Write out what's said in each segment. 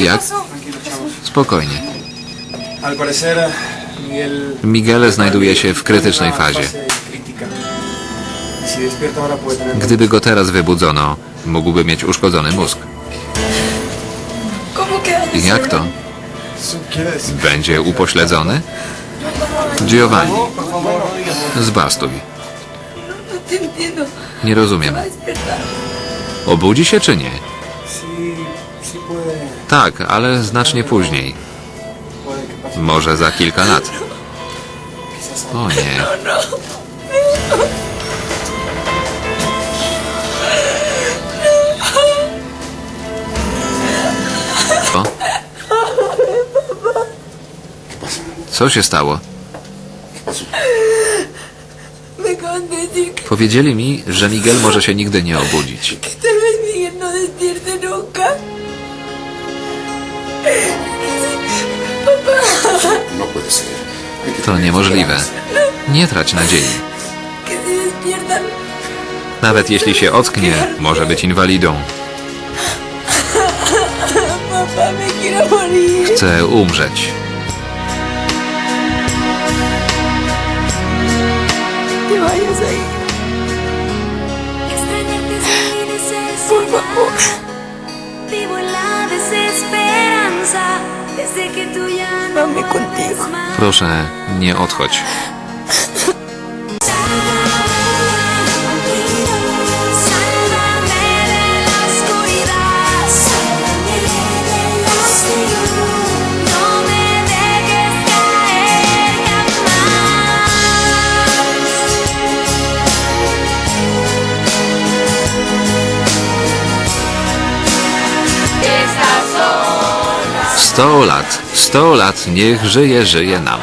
Jak? Spokojnie. Miguel... Znajduje się w krytycznej fazie. Gdyby go teraz wybudzono, mógłby mieć uszkodzony mózg. ¿Cómo que Jak to? Będzie upośledzony? Giovanni, zbastuj. No te entiendo. Nie rozumiem. Obudzi się czy nie? Tak, ale znacznie później. Może za kilka lat. O nie. O? Co się stało? Powiedzieli mi, że Miguel może się nigdy nie obudzić. To niemożliwe. Nie trać nadziei. Nawet jeśli się ocknie, może być inwalidą. Chce umrzeć. Por favor. Vivo en la desesperanza Dame contigo. Proszę, nie odchodź. 100 lat, 100 lat niech żyje, żyje nam.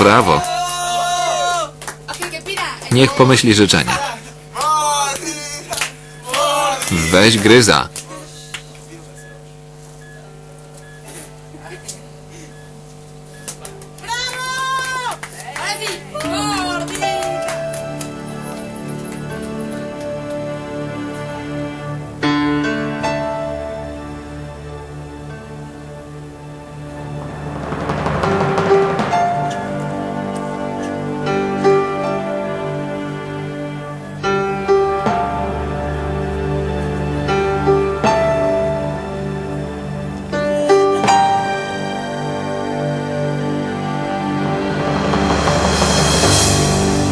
Brawo. Niech pomyśli życzenie. Weź gryza.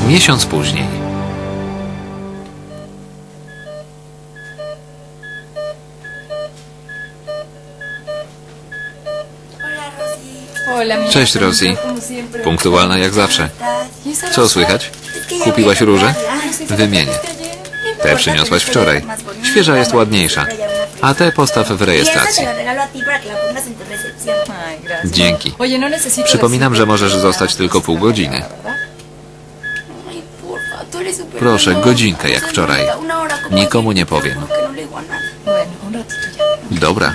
Miesiąc później. Cześć, siempre. Punktualna jak zawsze. Co słychać? Kupiłaś róże? Wymienię. Te przyniosłaś wczoraj. Świeża jest ładniejsza. A te postaw w rejestracji. Dzięki. Przypominam, że możesz zostać tylko pół godziny. Proszę, godzinkę jak wczoraj. Nikomu nie powiem. Dobra.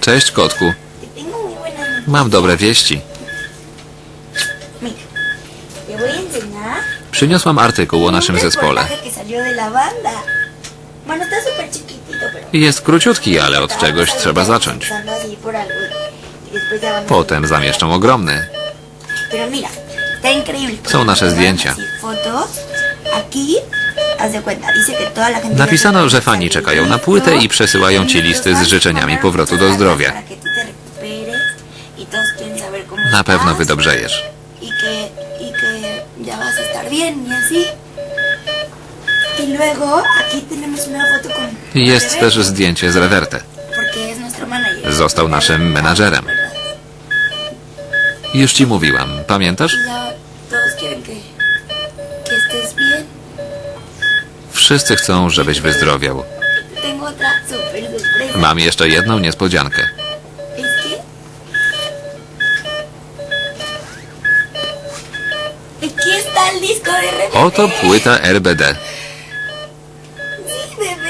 Cześć, kotku. Mam dobre wieści. Przyniosłam artykuł o naszym zespole. Jest króciutki, ale od czegoś trzeba zacząć. Potem zamieszczą ogromny. Są nasze zdjęcia. Napisano, że fani czekają na płytę i przesyłają ci listy z życzeniami powrotu do zdrowia. Y Na pewno wydobrzejesz. y y. Jest też zdjęcie z Reverte. Został naszym menadżerem. Już ci mówiłam, pamiętasz? Wszyscy chcą, żebyś wyzdrowiał. Mam jeszcze jedną niespodziankę. Oto płyta RBD.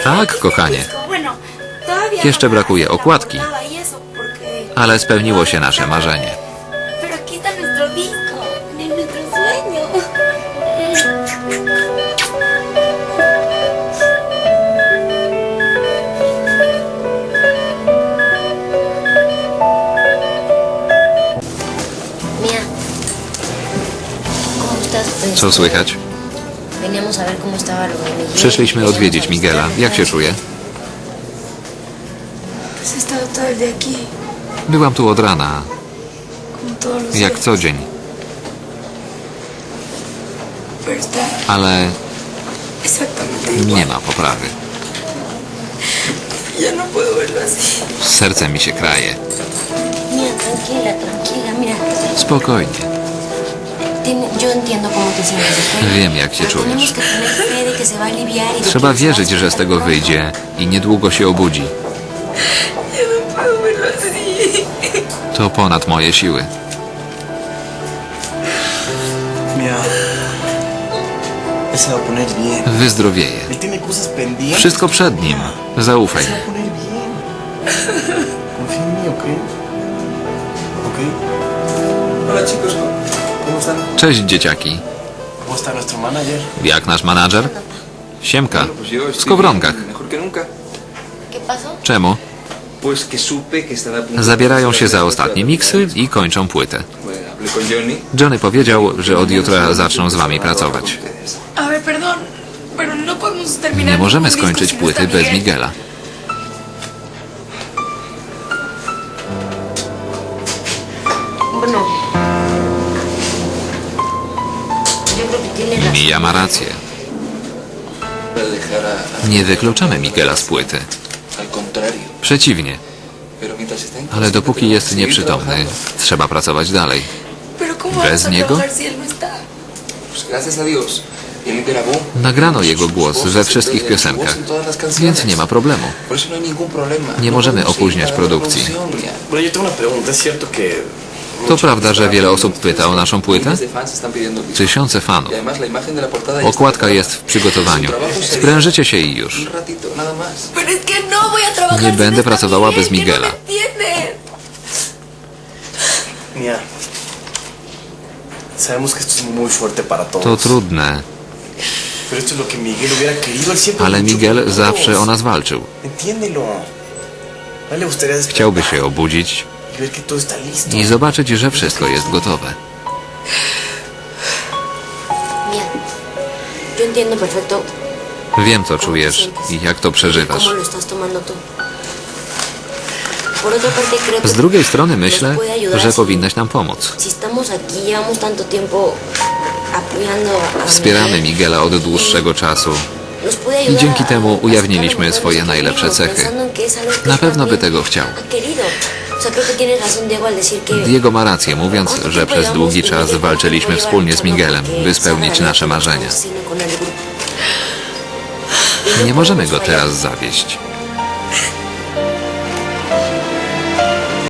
Tak, kochanie. Jeszcze no brakuje okładki. y Ale spełniło się nasze marzenie. De Miguel. Przyszliśmy odwiedzić Miguela. Jak się czuje? Byłam tu od rana, jak co dzień. Ale nie ma poprawy. No. Serce mi się kraje. Spokojnie. Wiem, jak się czujesz. Y Trzeba wierzyć, że z tego wyjdzie i niedługo się obudzi. To ponad moje siły. Wyzdrowieje. Wszystko przed nim. Zaufaj. Se va a poner bien. Confía en mí, ¿ok? ¿Ok? Hola chicos. Cześć dzieciaki. ¿Cómo está nuestro manager? Jak nasz menadżer? Siemka. W skowronkach. Czemu? Zabierają się za ostatnie miksy i kończą płytę. Johnny. Powiedział, że od jutra zaczną z wami pracować. No. Nie możemy skończyć płyty bez Miguel. Miguela. Mija ma rację. Nie wykluczamy Miguela z płyty. Przeciwnie. Ale dopóki jest nieprzytomny, trzeba pracować dalej. Pero ¿cómo ¿Ves, vamos a Niego? no. Nagrano jego głos we wszystkich piosenkach, więc nie ma problemu. Nie możemy opóźniać produkcji. Para la producción, Bueno, yo tengo una pregunta. ¿Es cierto que... To prawda, że wiele osób pyta o naszą płytę? Tysiące fanów. Okładka jest w przygotowaniu. Sprężycie się i już. No Nie będę no está pracowała bez no Miguela. To trudne, ale Miguel zawsze o nas walczył. Chciałby się obudzić i zobaczyć, że wszystko jest gotowe. Wiem, co czujesz i jak to przeżywasz. Z drugiej strony myślę, że powinnaś nam pomóc. Wspieramy Miguel, Miguela od dłuższego czasu. puede I dzięki temu ujawniliśmy swoje najlepsze cechy. Na pewno by tego chciał. Diego ma rację, mówiąc, że przez długi czas walczyliśmy wspólnie z Miguelem, by spełnić nasze marzenia. Nie możemy go teraz zawieść.